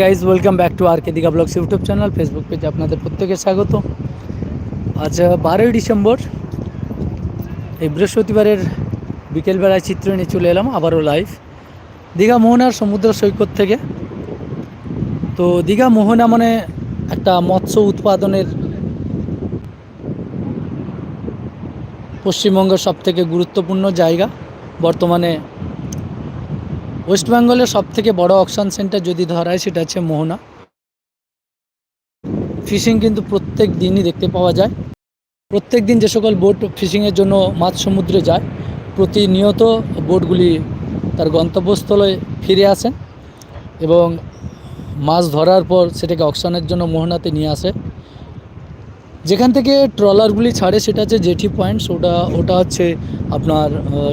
Guys welcome back to R K Digha vlogs YouTube channel Facebook পেজে আপনাদের প্রত্যেকে স্বাগত। আজ, বারোই ডিসেম্বর, এই বৃহস্পতিবারের বিকেলবেলায় চিত্র নিয়ে চলে এলাম, আবারও লাইভ দীঘা মোহনার সমুদ্র সৈকত থেকে। তো দীঘা মোহনা মানে একটা মৎস্য উৎপাদনের পশ্চিমবঙ্গের সবথেকে গুরুত্বপূর্ণ জায়গা। বর্তমানে ওয়েস্ট বেঙ্গলের সব থেকে বড় অকশন সেন্টার যদি ধরা হয়, সেটা হচ্ছে মোহনা। ফিশিং কিন্তু প্রত্যেক দিনই দেখতে পাওয়া যায়। প্রত্যেক দিন যে সকল বোট ফিশিংয়ের জন্য মাছ সমুদ্রে যায়, প্রতিনিয়ত বোটগুলি তার গন্তব্যস্থলে ফিরে আসেন এবং মাছ ধরার পর সেটাকে অকশনের জন্য মোহনাতে নিয়ে আসে। যেখান থেকে ট্রলারগুলি ছাড়ে, সেটা হচ্ছে জেঠি পয়েন্টস, ওটা ওটা হচ্ছে আপনার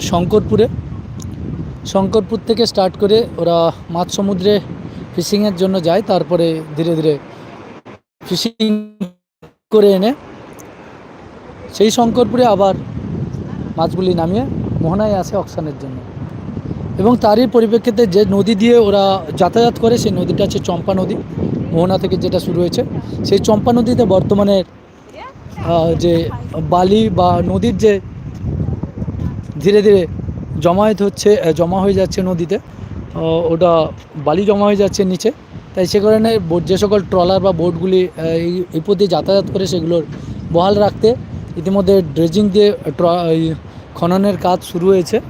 শঙ্করপুরে। শঙ্করপুর থেকে স্টার্ট করে ওরা মাছ সমুদ্রে ফিশিংয়ের জন্য যায়, তারপরে ধীরে ধীরে ফিশিং করে এনে সেই শঙ্করপুরে আবার মাছগুলি নামিয়ে মোহনায় আসে অক্সানের জন্য। এবং তারই পরিপ্রেক্ষিতে যে নদী দিয়ে ওরা যাতায়াত করে, সেই নদীটা হচ্ছে চম্পা নদী। মোহনা থেকে যেটা শুরু হয়েছে, সেই চম্পা নদীতে বর্তমানে যে বালি বা নদীর যে ধীরে ধীরে জমায়েত হচ্ছে জমা হয়ে যাচ্ছে নদীতে। ওটা বালি জমা হয়ে যাচ্ছে নিচে। তাই সে কারণে যে সকল ট্রলার বা বোটগুলি এই পথ দিয়ে যাতায়াত করে সেগুলোর বহাল রাখতে ইতিমধ্যে ড্রেজিং দিয়ে ট্র- খননের কাজ শুরু হয়েছে।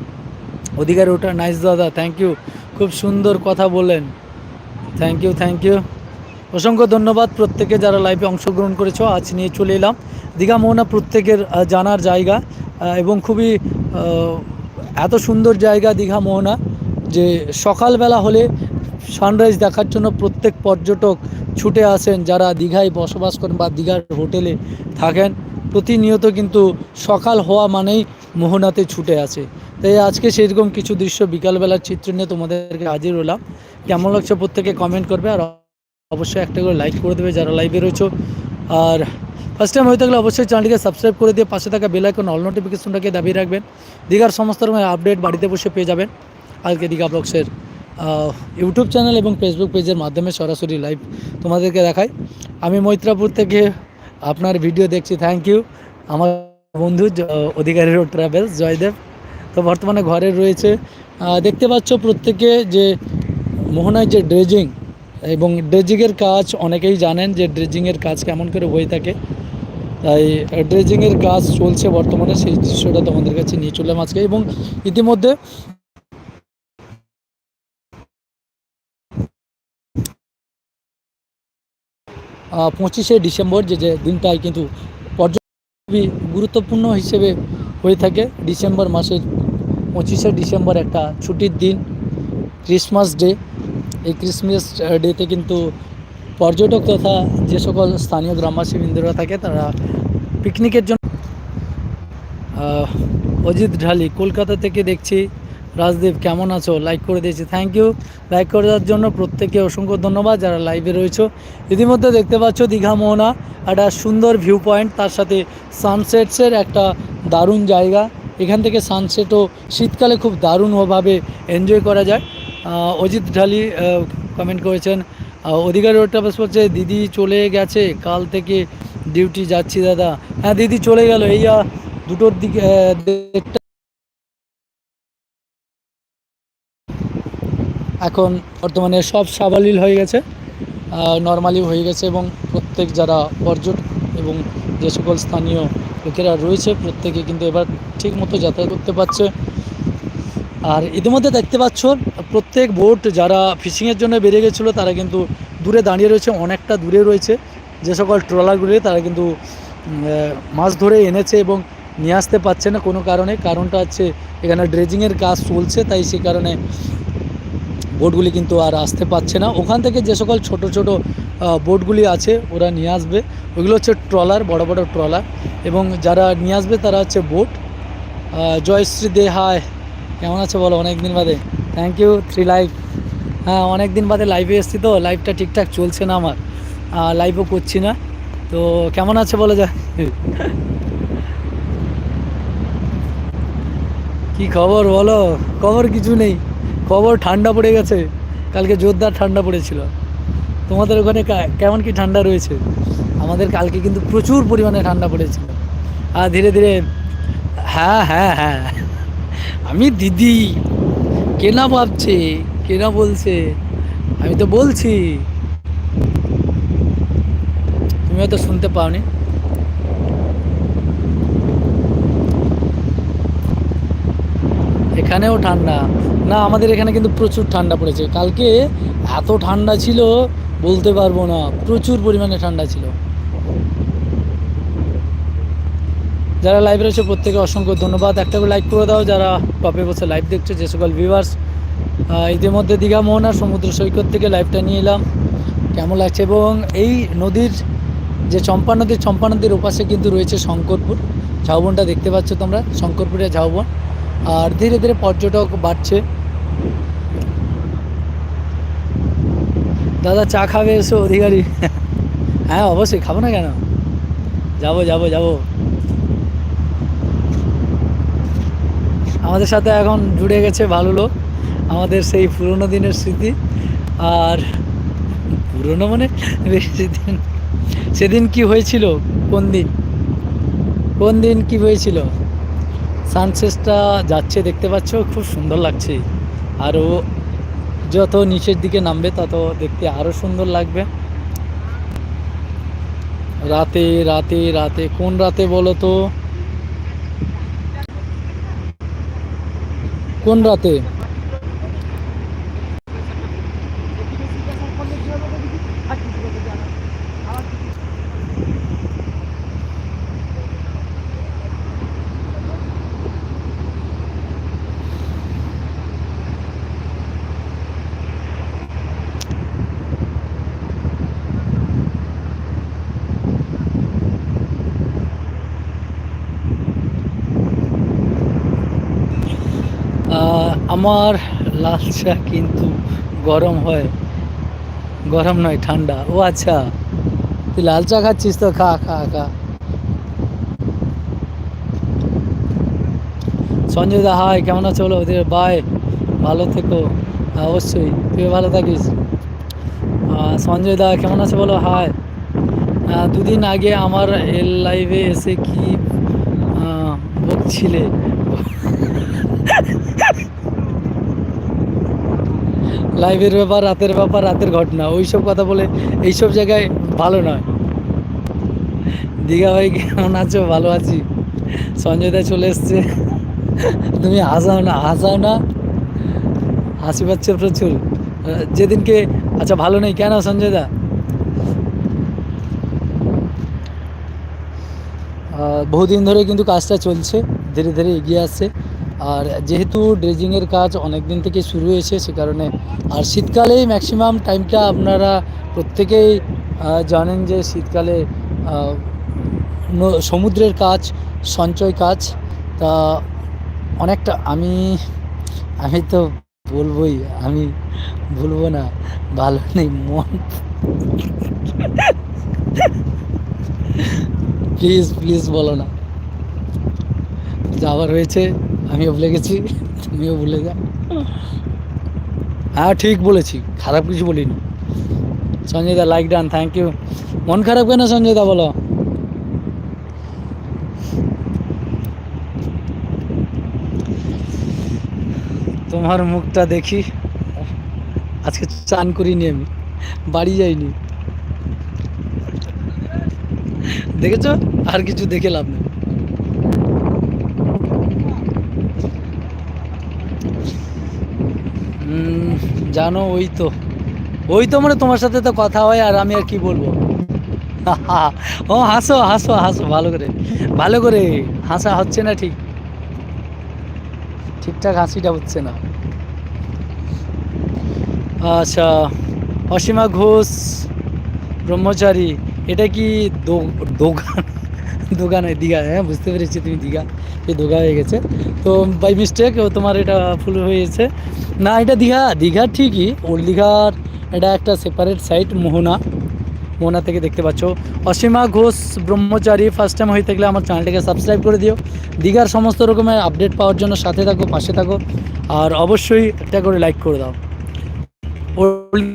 অধিকার ওটা, নাইস দাদা থ্যাংক ইউ খুব সুন্দর কথা বললেন। থ্যাংক ইউ থ্যাংক ইউ অসংখ্য ধন্যবাদ প্রত্যেকে যারা লাইভে অংশগ্রহণ করেছ। আজ নিয়ে চলে এলাম। দীঘা মোহনা প্রত্যেকের জানার জায়গা এবং খুবই এত সুন্দর জায়গা দীঘা মোহনা যে সকালবেলা হলে সানরাইজ দেখার জন্য প্রত্যেক পর্যটক ছুটে আসেন, যারা দীঘায় বসবাস করেন বা দীঘার হোটেলে থাকেন, প্রতিনিয়ত কিন্তু সকাল হওয়া মানেই মোহনাতে ছুটে আসে। তাই আজকে সেরকম কিছু দৃশ্য বিকালবেলার চিত্র নিয়ে তোমাদেরকে হাজির হলাম। কেমন লাগছে প্রত্যেকে কমেন্ট করবে, আর অবশ্যই একটা করে লাইক করে দেবে যারা লাইভে রয়েছো। আর ফার্স্ট টাইম হয়ে থাকলে অবশ্যই চ্যানেলটিকে সাবস্ক্রাইব করে দিয়ে পাশে থাকা বেল আইকন অল নোটিফিকেশনটাকে দাবি রাখবেন। দীঘার সমস্ত রকমের আপডেট বাড়িতে বসে পেয়ে যাবেন। আজকে দীঘা ব্লগসের ইউটিউব চ্যানেল এবং ফেসবুক পেজের মাধ্যমে সরাসরি লাইভ তোমাদেরকে দেখাই। আমি মৈত্রাপুর থেকে আপনার ভিডিও দেখছি থ্যাংক ইউ আমার বন্ধু অধিকারী রোড ট্রাভেলস জয়দেব। তো বর্তমানে ঘরে রয়েছে দেখতে পাচ্ছ প্রত্যেকে যে মোহনায় যে ড্রেজিং এবং ড্রেজিংয়ের কাজ অনেকেই জানেন যে ড্রেজিংয়ের কাজ কেমন করে হয়ে থাকে। তাই ড্রেজিংয়ের কাজ চলছে বর্তমানে, সেই দৃশ্যটা তোমাদের কাছে নিয়ে চললাম আজকে এবং ইতিমধ্যে পঁচিশে ডিসেম্বর যে যে দিনটাই কিন্তু খুবই গুরুত্বপূর্ণ হিসেবে হয়ে থাকে। ডিসেম্বর মাসের পঁচিশে ডিসেম্বর একটা ছুটির দিন ক্রিসমাস ডে এই ক্রিসমাস ডেতে কিন্তু পর্যটক তথা যে সকল স্থানীয় গ্রামবাসী বৃন্দরা থাকে, তারা পিকনিকের জন্য অজিত ঢালি, কলকাতা থেকে দেখছি। রাজদীপ, কেমন আছো? লাইক করে দিয়েছি থ্যাংক ইউ লাইক করে দেওয়ার জন্য প্রত্যেকে অসংখ্য ধন্যবাদ যারা লাইভে রয়েছো। ইতিমধ্যে দেখতে পাচ্ছ দীঘা মোহনা, একটা সুন্দর ভিউ পয়েন্ট তার সাথে সানসেটসের একটা দারুণ জায়গা। এখান থেকে সানসেটও শীতকালে খুব দারুণভাবে এনজয় করা যায়। অজিত ঢালি কমেন্ট করেছেন অধিকারী রোডটা বাস বলছে, দিদি চলে গেছে, কাল থেকে ডিউটি যাচ্ছি দাদা। হ্যাঁ দিদি চলে গেল, এই দুটোর দিকে এখন বর্তমানে সব সাবলীল হয়ে গেছে নর্মালি হয়ে গেছে এবং প্রত্যেক যারা পর্যটক এবং যে সকল স্থানীয় লোকেরা রয়েছে, প্রত্যেকে কিন্তু এবার ঠিক মতো যাতায়াত করতে পারছে। আর ইতিমধ্যে দেখতে পাচ্ছ, প্রত্যেক বোট যারা ফিশিংয়ের জন্য বেরিয়ে গেছিল, তারা কিন্তু দূরে দাঁড়িয়ে রয়েছে, অনেকটা দূরে রয়েছে। যে সকল ট্রলারগুলি, তারা কিন্তু মাছ ধরে এনেছে এবং নিয়ে আসতে পারছে না কোনো কারণে। কারণটা হচ্ছে, এখানে ড্রেজিংয়ের কাজ চলছে, তাই সেই কারণে বোটগুলি কিন্তু আর আসতে পারছে না। ওখান থেকে যে সকল ছোট ছোট বোটগুলি আছে, ওরা নিয়ে আসবে। ওগুলো হচ্ছে ট্রলার, বড় বড় ট্রলার। এবং যারা নিয়ে আসবে, তারা হচ্ছে বোট। জয়শ্রী দে, হায়। কেমন আছো বলো অনেক দিন বাদে। থ্যাংক ইউ থ্রি লাইভ হ্যাঁ অনেক দিন বাদে লাইভে এসেছি তো লাইভটা ঠিকঠাক চলছে না আমার। লাইভও করছি না। তো কেমন আছে বলো যা। কি খবর বলো? খবর কিছু নেই। খবর ঠান্ডা পড়ে গেছে। কালকে জোরদার ঠান্ডা পড়েছিল। তোমাদের ওখানে কেমন কি ঠান্ডা রয়েছে? আমাদের কালকে কিন্তু প্রচুর পরিমাণে ঠান্ডা পড়েছিল। আর ধীরে ধীরে হ্যাঁ হ্যাঁ হ্যাঁ। আমি দিদি। কেনা ভাবছে, কেনা বলছে। আমি তো বলছি। তুমি হয়তো শুনতে পাওনি। এখানেও ঠান্ডা। না, আমাদের এখানে কিন্তু প্রচুর ঠান্ডা পড়েছে। কালকে এত ঠান্ডা ছিল, বলতে পারব না। প্রচুর পরিমাণে ঠান্ডা ছিল। যারা লাইভ রয়েছে, প্রত্যেকে অসংখ্য ধন্যবাদ। একটা করে লাইক করে দাও যারা টপে বসে লাইভ দেখছ, যে সকল ভিউয়ার্স ইতিমধ্যে দীঘা, মোহনা, সমুদ্র সৈকত থেকে লাইভটা নিয়ে এলাম। কেমন লাগছে? এবং এই নদীর, যে চম্পা নদীর চম্পা নদীর ওপাশে কিন্তু রয়েছে শঙ্করপুর। ঝাউবনটা দেখতে পাচ্ছ তোমরা শঙ্করপুরের ঝাউবন। আর ধীরে ধীরে পর্যটক বাড়ছে। দাদা, চা খাবে এসো, অধিকারী। হ্যাঁ অবশ্যই, খাব না কেন? যাব যাব যাব। আমাদের সাথে এখন জুড়ে গেছে ভালো লোক আমাদের সেই পুরনো দিনের স্মৃতি। আর পুরনো মানে বেশি দিন সেদিন কি হয়েছিল? কোন দিন? কোন দিন কি হয়েছিল? সানসেসটা যাচ্ছে, দেখতে পাচ্ছ? খুব সুন্দর লাগছে। আরও যত নিচের দিকে নামবে, তত দেখতে আরও সুন্দর লাগবে। রাতে রাতে রাতে, কোন রাতে বলো তো? কোন রাতে? আমার লাল চা কিন্তু গরম হয়। গরম নয়, ঠান্ডা। ও আচ্ছা তুই লাল চা খাচ্ছিস তো? খা খা খা। সঞ্জয় দা হাই কেমন আছো বলো? ওদের বাই ভালো থেকো। অবশ্যই তুই ভালো থাকিস। সঞ্জয় দা, কেমন আছো বলো? হাই দুদিন আগে আমার এল লাইভে এসে কি বকছিলে? লাইভের ব্যাপার, রাতের ব্যাপার, রাতের ঘটনা, ওইসব কথা বলে এইসব জায়গায় ভালো নয়। দীঘা ভাই কেমন আছো? ভালো আছি। সঞ্জয় দা চলে এসছে। তুমি হাসাও না হাসাও না। হাসি পাচ্ছে প্রচুর। যেদিনকে আচ্ছা ভালো নেই, কেন সঞ্জয় দা? বহুদিন ধরে কিন্তু কাজটা চলছে, ধীরে ধীরে এগিয়ে আসছে। আর যেহেতু ড্রেজিংয়ের কাজ অনেক দিন থেকে শুরু হয়েছে, সে কারণে আর শীতকালেই ম্যাক্সিমাম টাইমটা আপনারা প্রত্যেকেই জানেন যে শীতকালে সমুদ্রের কাজ, সঞ্চয় কাজ, তা অনেকটা আমি আমি তো বলবোই, আমি বলব না, ভালো নেই মন। প্লিজ প্লিজ বলো না। যাওয়ার হয়েছে। আমিও ভুলে গেছি, তুমিও ভুলে যাও। হ্যাঁ ঠিক বলেছি, খারাপ কিছু বলিনি। Sanjay da like done thank you মন খারাপ কেন সঞ্জয় দা বলো? তোমার মুখটা দেখি। আজকে চান করিনি আমি, বাড়ি যাইনি। দেখেছ? আর কিছু দেখে লাভ নেই। জানো, ওই তো। ওই তো মানে তোমার সাথে তো কথা হয় আর আমি আর কি বলব? ও, হাসো হাসো হাসো, ভালো করে। ভালো করে, হাসা হচ্ছে না ঠিক? ঠিকঠাক হাসিটা হচ্ছে না। আচ্ছা অসীমা ঘোষ, ব্রহ্মচারী, এটা কি দোকান? দোকান হয় দীঘা হ্যাঁ বুঝতে পেরেছি তুমি দীঘা, এই দোঘা হয়ে গেছে। তো বাই মিস্টেক তোমার এটা ফুল হয়েছে। না, এটা দীঘা দীঘা ঠিকই। ওল্ড দীঘার এটা একটা সেপারেট সাইট মোহনা। মোহনা থেকে দেখতে পাচ্ছ। অসীমা ঘোষ, ব্রহ্মচারী ফার্স্ট টাইম হয়ে থাকলে আমার চ্যানেলটাকে সাবস্ক্রাইব করে দিও। দীঘার সমস্ত রকমের আপডেট পাওয়ার জন্য সাথে থাকো, পাশে থাকো। আর অবশ্যই একটা করে লাইক করে দাও। ওল্ড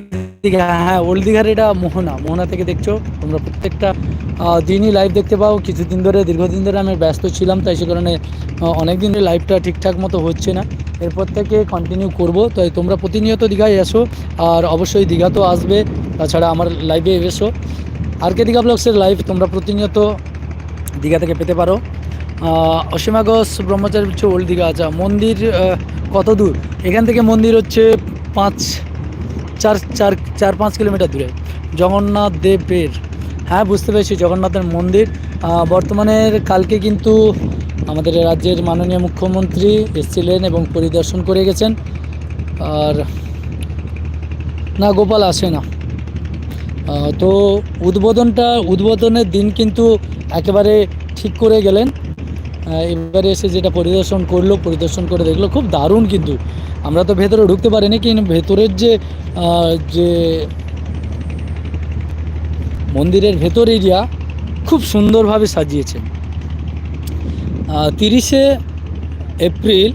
দীঘা হ্যাঁ ওল্ড দীঘার এটা মোহনা। মোহনা থেকে দেখছ, তোমরা প্রত্যেকটা দিনই লাইভ দেখতে পাও। কিছুদিন ধরে দীর্ঘদিন ধরে আমি ব্যস্ত ছিলাম তাই সে কারণে অনেক দিন ধরে লাইভটা ঠিকঠাক মতো হচ্ছে না। এরপর থেকে কন্টিনিউ করব তাই তোমরা প্রতিনিয়ত দীঘায় এসো আর অবশ্যই দীঘা তো আসবে তাছাড়া আমার লাইভে এসো। আর কে দীঘা ব্লগসের লাইভ তোমরা প্রতিনিয়ত দীঘা থেকে পেতে পারো। আহ, অসীমা ঘোষ ব্রহ্মচারী হচ্ছে ওল্ড দীঘা আচ্ছা মন্দির কত দূর? এখান থেকে মন্দির হচ্ছে পাঁচ চার চার চার পাঁচ কিলোমিটার দূরে। জগন্নাথ দেবের হ্যাঁ বুঝতে পেরেছি। জগন্নাথের মন্দির। বর্তমানের কালকে কিন্তু আমাদের রাজ্যের মাননীয় মুখ্যমন্ত্রী এসেছিলেন এবং পরিদর্শন করে গেছেন। আর না, গোপাল আসে না। তো উদ্বোধনটা, উদ্বোধনের দিন কিন্তু একেবারে ঠিক করে গেলেন। এবারে এসে যেটা পরিদর্শন করল, পরিদর্শন করে দেখল, খুব দারুণ কিন্তু। আমরা তো ভেতরে ঢুকতে পারিনি, কিন্তু ভেতরের যে যে মন্দিরের ভেতর এরিয়া খুব সুন্দরভাবে সাজিয়েছে। তিরিশে এপ্রিল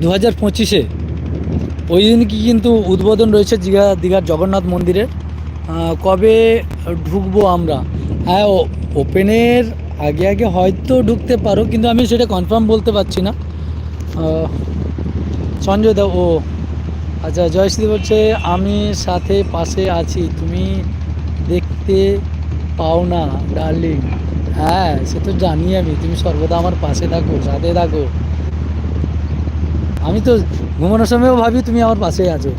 দু হাজার পঁচিশে, ওই দিন কি কিন্তু উদ্বোধন রয়েছে দীঘা দীঘার জগন্নাথ মন্দিরের। কবে ঢুকবো আমরা? হ্যাঁ ওপেনের আগে আগে হয়তো ঢুকতে পারো, কিন্তু আমি সেটা কনফার্ম বলতে পারছি না। সঞ্জয় দা, ও আচ্ছা জয়শ্রী বলছে, আমি সাথে পাশে আছি, তুমি দেখতে পাও না ডার্লিং হ্যাঁ সে তো জানি আমি। তুমি সর্বদা আমার পাশে থাকো, সাথে থাকো। আমি তো ঘুমানোর সময়ও ভাবি তুমি আমার পাশেই আছো।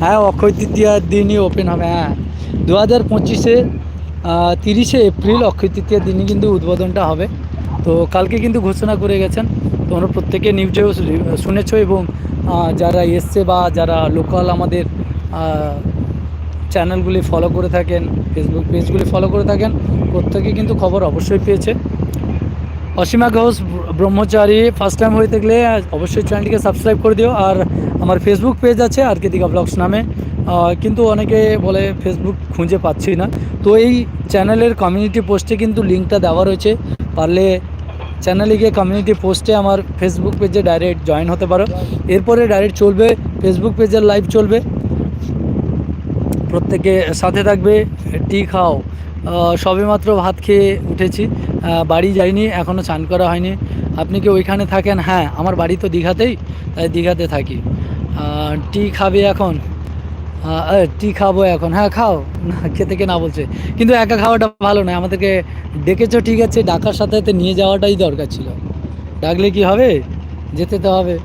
হ্যাঁ অক্ষয় তৃতীয়ার দিনই ওপেন হবে হ্যাঁ। দু হাজার পঁচিশে তিরিশে এপ্রিল অক্ষয় তৃতীয়ার দিনই কিন্তু উদ্বোধনটা হবে। তো কালকে কিন্তু ঘোষণা করে গেছেন। তোমরা প্রত্যেকে নিউজেও শুনেছো এবং যারা এসছে বা যারা লোকাল আমাদের চ্যানেলগুলি ফলো করে থাকেন ফেসবুক পেজগুলি ফলো করে থাকেন, প্রত্যেকে কিন্তু খবর অবশ্যই পেয়েছে। অসীমা ঘোষ, ব্রহ্মচারী ফার্স্ট টাইম হয়ে থাকলে অবশ্যই চ্যানেলটিকে সাবস্ক্রাইব করে দিও। আর আমার ফেসবুক পেজ আছে, আর কেদিকা ব্লগস নামে। কিন্তু অনেকে বলে ফেসবুক খুঁজে পাচ্ছি না। তো এই চ্যানেলের কমিউনিটি পোস্টে কিন্তু লিঙ্কটা দেওয়া রয়েছে। পারলে চ্যানেলে গিয়ে কমিউনিটি পোস্টে আমার ফেসবুক পেজে ডাইরেক্ট জয়েন হতে পারো। এরপরে ডাইরেক্ট চলবে ফেসবুক পেজের লাইভ চলবে। প্রত্যেকে সাথে থাকবে, টি খাও। সবেমাত্র ভাত খেয়ে উঠেছি। বাড়ি যাইনি এখনও চান করা হয়নি। আপনি কি ওইখানে থাকেন? হ্যাঁ আমার বাড়ি তো দীঘাতেই, তাই দীঘাতে থাকি। টি খাবে এখন? টি খাব এখন। হ্যাঁ খাও। না, খেতে কে না বলছে। কিন্তু একা খাওয়াটা ভালো নয়। আমাদেরকে ডেকেছো, ঠিক আছে। ডাকার সাথে সাথে নিয়ে যাওয়াটাই দরকার ছিল। ডাকলে কি হবে? যেতে তো হবে।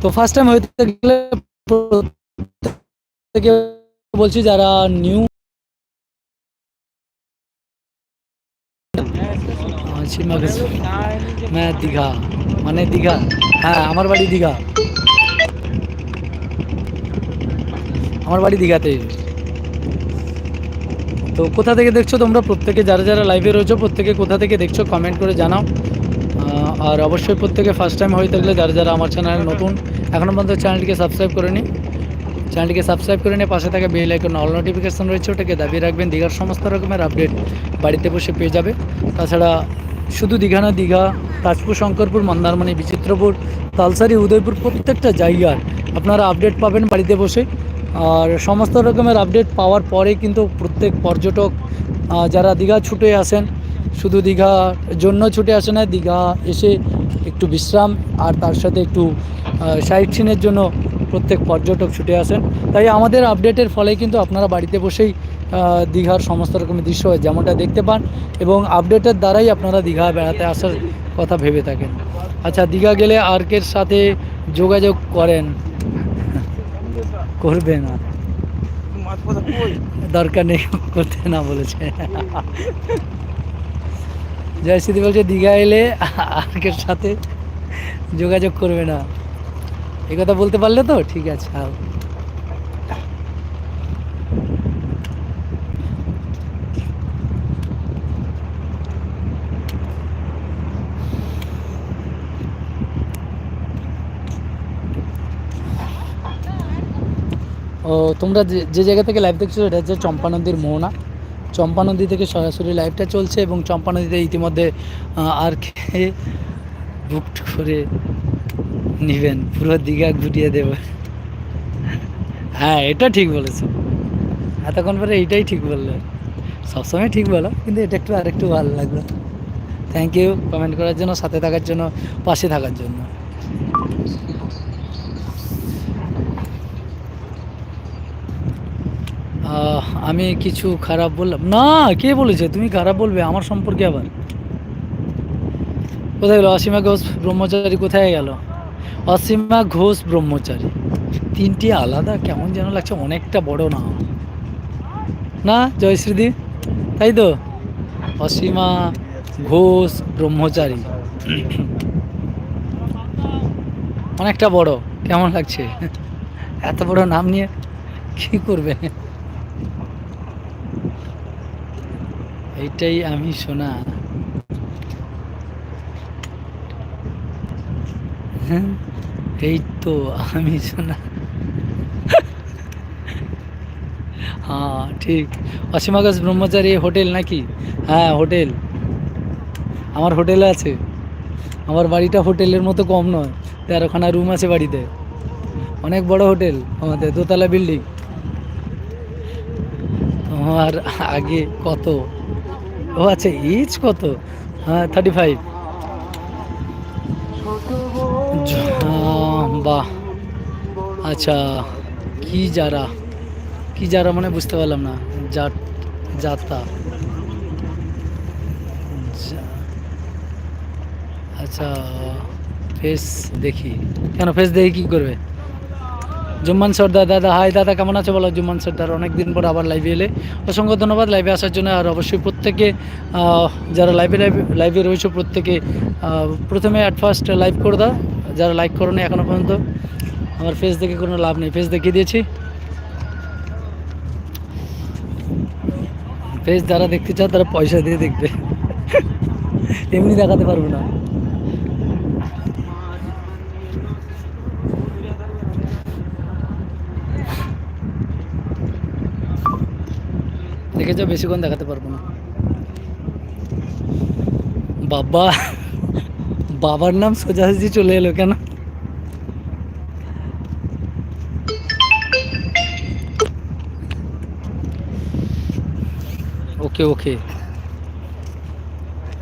তো ফার্স্ট টাইম হইতে গেলে থেকে বলছি যারা নিউ হ্যাঁ দীঘা। মানে দীঘা। হ্যাঁ আমার বাড়ি দীঘা। আমার বাড়ি দীঘাতে। তো কোথা থেকে দেখছ তোমরা? প্রত্যেকে যারা যারা লাইভে রয়েছো, প্রত্যেকে কোথা থেকে দেখছ কমেন্ট করে জানাও। আর অবশ্যই প্রত্যেকে ফার্স্ট টাইম হয়ে থাকলে যারা যারা আমার চ্যানেল নতুন এখনও পর্যন্ত চ্যানেলটিকে সাবস্ক্রাইব করে নিই চ্যানেলটিকে সাবস্ক্রাইব করে নিয়ে পাশে থাকা বেল আইকন অল নোটিফিকেশন রয়েছে, ওটাকে দাবিয়ে রাখবেন। দীঘার সমস্ত রকমের আপডেট বাড়িতে বসে পেয়ে যাবে। তাছাড়া শুধু দীঘা না, দীঘা, তাজপুর, শঙ্করপুর, মন্দারমণি, বিচিত্রপুর, তালসারি, উদয়পুর প্রত্যেকটা জায়গার আপনারা আপডেট পাবেন বাড়িতে বসে। আর সমস্ত রকমের আপডেট পাওয়ার পরে কিন্তু প্রত্যেক পর্যটক যারা দীঘা ছুটে আসেন, শুধু দীঘার জন্য ছুটে আসে না, দীঘা এসে একটু বিশ্রাম আর তার সাথে একটু সাইট সিনের জন্য প্রত্যেক পর্যটক ছুটে আসেন। তাই আমাদের আপডেটের ফলে কিন্তু আপনারা বাড়িতে বসেই দীঘার সমস্ত রকমের দৃশ্য যেমনটা দেখতে পান এবং আপডেটের দ্বারাই আপনারা দীঘা বেড়াতে আসার কথা ভেবে থাকেন। আচ্ছা দীঘা গেলে আর্কের সাথে যোগাযোগ করেন? করবে না। দরকার নেই, করতে না বলেছে। জয় জয়শ্রী বলছে, দীঘা এলে আর্কের সাথে যোগাযোগ করবে না। এই কথা বলতে পারলে তো? ঠিক আছে হ্যাঁ ও, তোমরা যে জায়গা থেকে লাইভ দেখছ এটা হচ্ছে চম্পা নদীর মোহনা। চম্পা নদী থেকে সরাসরি লাইভটা চলছে এবং চম্পা নদীতে ইতিমধ্যে আর খেয়ে বুক করে নিবেন, পুরো দীঘা ঘুরিয়ে দেব। হ্যাঁ এটা ঠিক বলেছ। এতক্ষণ পরে এইটাই ঠিক বললে। সবসময় ঠিক বলো, কিন্তু এটা একটু আরেকটু ভালো লাগল। থ্যাংক ইউ কমেন্ট করার জন্য, সাথে থাকার জন্য, পাশে থাকার জন্য। আমি কিছু খারাপ বললাম। না, কে বলেছে? তুমি খারাপ বলবে, আমার সম্পর্কে আবার। কোথায় গেল? অসীমা ঘোষ, ব্রহ্মচারী কোথায় গেল? অসীমা ঘোষ ব্রহ্মচারী। তিনটি আলাদা, কেমন যেন লাগছে অনেকটা বড় না না, জয়শ্রীদি? তাই তো? অসীমা ঘোষ ব্রহ্মচারী। অনেকটা বড়, কেমন লাগছে? এত বড় নাম নিয়ে কি করবে? এইটাই আমি শোনা। হ্যাঁ? এই তো, আমি শোনা হ্যাঁ ঠিক। অসীমা ঘোষ ব্রহ্মচারী হোটেল নাকি? হ্যাঁ হোটেল। আমার হোটেলে আছে। আমার বাড়িটা হোটেলের মতো কম নয়। তেরোখানা রুম আছে বাড়িতে। অনেক বড় হোটেল আমাদের, দোতলা বিল্ডিং। তোমার আগে কত? ও আচ্ছা এজ কত? হ্যাঁ থার্টি ফাইভ বাহ আচ্ছা কি যারা? কি যারা মানে বুঝতে পারলাম না। জাত যাতা যা- আচ্ছা ফেস দেখি। কেন ফেস দেখি কি করবে? জুম্মান সর্দার দাদা হাই দাদা, কেমন আছে বলো? জুম্মান সর্দার অনেকদিন পর আবার লাইভে এলে। অসংখ্য ধন্যবাদ লাইভে আসার জন্য। আর অবশ্যই প্রত্যেকে যারা লাইভে লাইভে লাইভে রয়েছে, প্রত্যেকে প্রথমে অ্যাট ফার্স্ট লাইভ করে দাও। যারা লাইক করো না এখনও পর্যন্ত, আমার ফেস দেখে কোনো লাভ নেই। ফেস দেখিয়ে দিয়েছি। ফেস যারা দেখতে চাও তারা পয়সা দিয়ে দেখবে। এমনি দেখাতে পারব না। দেখেছ, বেশিক্ষণ দেখাতে পারব না। বাবা। বাবার নাম সোজাসুজি চলে এলো কেন? ওকে ওকে।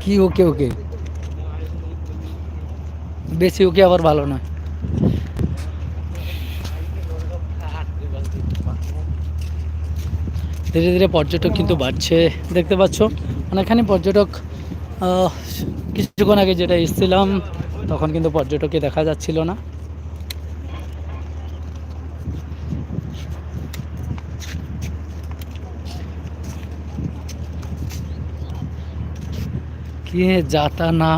কি ওকে ওকে? বেশি ওকে আবার ভালো নয়। ধীরে ধীরে পর্যটক কিন্তু বাড়ছে। দেখতে পাচ্ছ, অনেকখানি পর্যটক কিছুক্ষণ আগে যেটা এসেছিলাম, তখন কিন্তু পর্যটককে দেখা যাচ্ছিল না। কে যাতা না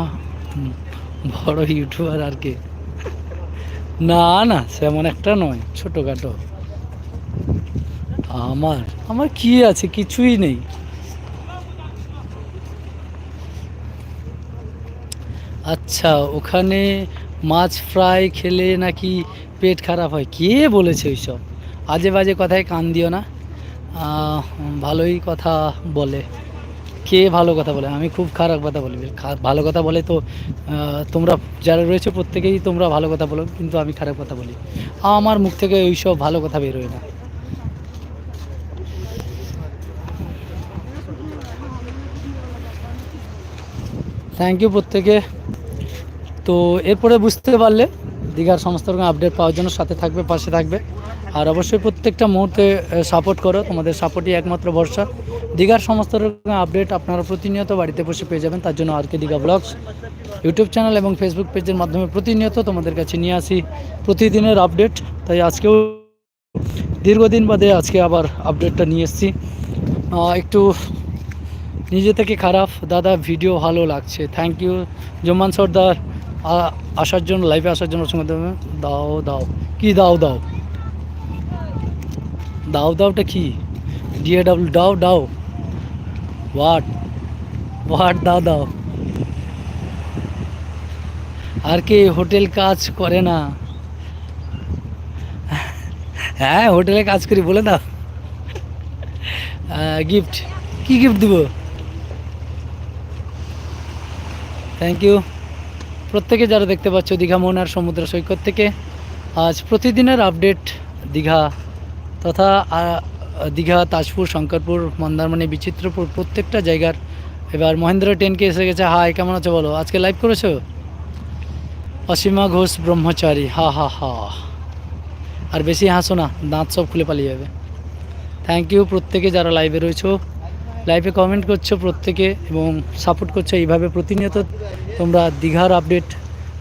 বড় ইউটিউবার আর কে? না না, সেমন একটা নয়, ছোটোখাটো। আমার আমার কি আছে, কিছুই নেই। আচ্ছা ওখানে মাছ ফ্রাই খেলে নাকি পেট খারাপ হয়? কে বলেছে ওইসব? আজে বাজে কথায় কান দিও না। ভালোই কথা বলে। কে ভালো কথা বলে? আমি খুব খারাপ কথা বলি। ভালো কথা বলে তো তোমরা যারা রয়েছে প্রত্যেকেই তোমরা ভালো কথা বলো, কিন্তু আমি খারাপ কথা বলি। আমার মুখ থেকে ওইসব ভালো কথা বেরোয় না। থ্যাংক ইউ প্রত্যেকে। তো এরপরে বুঝতে পারলে দীঘার সমস্ত রকম আপডেট পাওয়ার জন্য সাথে থাকবে, পাশে থাকবে। আর অবশ্যই প্রত্যেকটা মুহূর্তে সাপোর্ট করো। তোমাদের সাপোর্টই একমাত্র ভরসা। দীঘার সমস্ত রকম আপডেট আপনারা প্রতিনিয়ত বাড়িতে বসে পেয়ে যাবেন। তার জন্য R K Digha vlogs YouTube channel এবং ফেসবুক পেজের মাধ্যমে প্রতিনিয়ত তোমাদের কাছে নিয়ে আসি। প্রতিদিনের আপডেট তাই আজকেও দীর্ঘদিন বাদে আজকে আবার আপডেটটা নিয়ে এসেছি। একটু নিজে থেকে খারাপ। দাদা ভিডিও ভালো লাগছে। থ্যাংক ইউ জমান সর্দার। আসার জন্য লাইভে আসার জন্য সঙ্গে দাও দাও। কি দাও দাও? দাও, দাওটা কি? ডিএ ডাব্লিউ দাও দাও। হোয়াট হোয়াট দাও দাও। আর কে হোটেল কাজ করে না? হ্যাঁ হোটেলে কাজ করি, বলে দাও। গিফট কি গিফট দিব? থ্যাংক ইউ প্রত্যেকে যারা দেখতে পাচ্ছ দীঘা মোহনার সমুদ্র সৈকত থেকে, আজ প্রতিদিনের আপডেট দীঘা তথা দীঘা, তাজপুর, শঙ্করপুর, মন্দারমণি, বিচিত্রপুর প্রত্যেকটা জায়গার। এবার মহেন্দ্র টেনকে এসে গেছে, হাই, কেমন আছো বলো? আজকে লাইভ করেছ? অসীমা ঘোষ, ব্রহ্মচারী, হা হা হা। আর বেশি হাসো না, দাঁত সব খুলে পালিয়ে যাবে। থ্যাংক ইউ প্রত্যেকে যারা লাইভে রয়েছো। লাইভে কমেন্ট করছ প্রত্যেকে এবং সাপোর্ট করছ এইভাবে প্রতিনিয়ত। তোমরা দীঘার আপডেট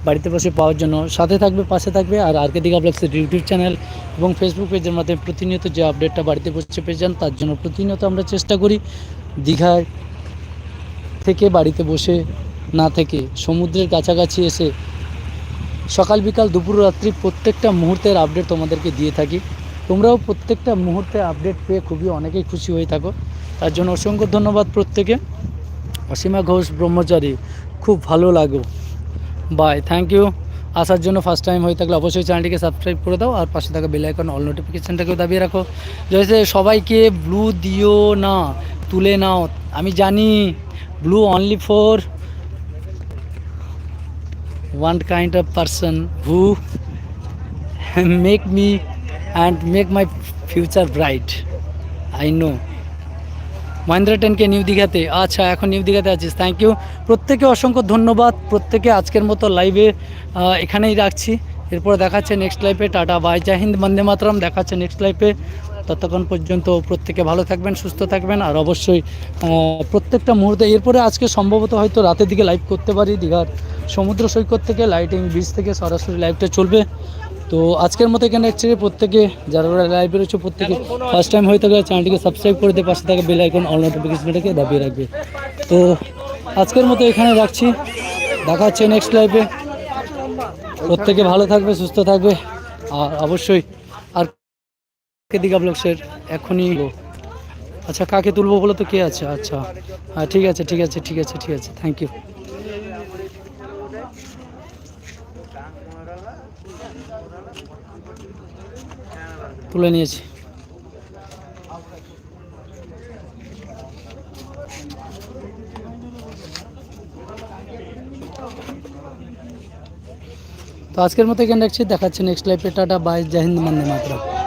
বাড়িতে বসে পাওয়ার জন্য। সাথে থাকবে, পাশে থাকবে আর আরকে দীঘা ব্লগসের ইউটিউব চ্যানেল এবং ফেসবুক পেজের মাধ্যমে প্রতিনিয়ত যে আপডেটটা বাড়িতে বসে পেয়ে যান, তার জন্য প্রতিনিয়ত আমরা চেষ্টা করি দীঘায় থেকে বাড়িতে বসে না থেকে। সমুদ্রের কাছাকাছি এসে সকাল বিকাল দুপুর রাত্রি প্রত্যেকটা মুহূর্তের আপডেট তোমাদেরকে দিয়ে থাকি। তোমরাও প্রত্যেকটা মুহূর্তে আপডেট পেয়ে খুবই অনেকেই খুশি হয়ে থাকো। তার জন্য অসংখ্য ধন্যবাদ প্রত্যেকে। অসীমা ঘোষ, ব্রহ্মচারী, খুব ভালো লাগো বাই থ্যাংক ইউ আসার জন্য ফার্স্ট টাইম হয়ে থাকলে অবশ্যই চ্যানেলটিকে সাবস্ক্রাইব করে দাও আর পাশে থাকা বেল আইকন অল নোটিফিকেশানটাকেও দাবিয়ে রাখো। জয়সে সবাইকে ব্লু দিও না, তুলে নাও। আমি জানি blue only for one kind of person who make me and make my future bright i know Mahendra টেনকে new দীঘাতে। আচ্ছা এখন নিউ দীঘাতে আছিস। থ্যাংক ইউ প্রত্যেকে অসংখ্য ধন্যবাদ। প্রত্যেকে আজকের মতো লাইভে এখানেই রাখছি। এরপর দেখাচ্ছে নেক্সট লাইফে টাটা বাই জয় হিন্দ, বন্দে মাতরম। দেখাচ্ছে নেক্সট লাইফে ততক্ষণ পর্যন্ত প্রত্যেকে ভালো থাকবেন, সুস্থ থাকবেন। আর অবশ্যই প্রত্যেকটা মুহূর্তে এরপরে আজকে সম্ভবত হয়তো রাতের দিকে লাইভ করতে পারি দীঘার সমুদ্র সৈকত থেকে লাইটিং বিচ থেকে সরাসরি লাইভটা চলবে। তো আজকের মতো এখানে অ্যাকচুয়ালি প্রত্যেকে যারা লাইভে রয়েছে, প্রত্যেকে ফার্স্ট টাইম হয়ে থাকলে চ্যানেলটিকে সাবস্ক্রাইব করে দিয়ে পাশে থাকা বেল আইকন অল নোটিফিকেশনটাকে দাবিয়ে রাখবে। তো আজকের মতো এখানে রাখছি। দেখা হচ্ছে নেক্সট লাইভে প্রত্যেকে ভালো থাকবে, সুস্থ থাকবে। আর অবশ্যই আর দীঘা ব্লগসের এখনই আচ্ছা কাকে তুলবো বলে তো কে আছে? আচ্ছা হ্যাঁ ঠিক আছে ঠিক আছে ঠিক আছে ঠিক আছে থ্যাংক ইউ তুলে নিয়েছি। তো আজকের মতো এখানে রাখছি। দেখাচ্ছি নেক্সট লাইফে টাটা বাই জাহিন্দ বন্দে মাতরম।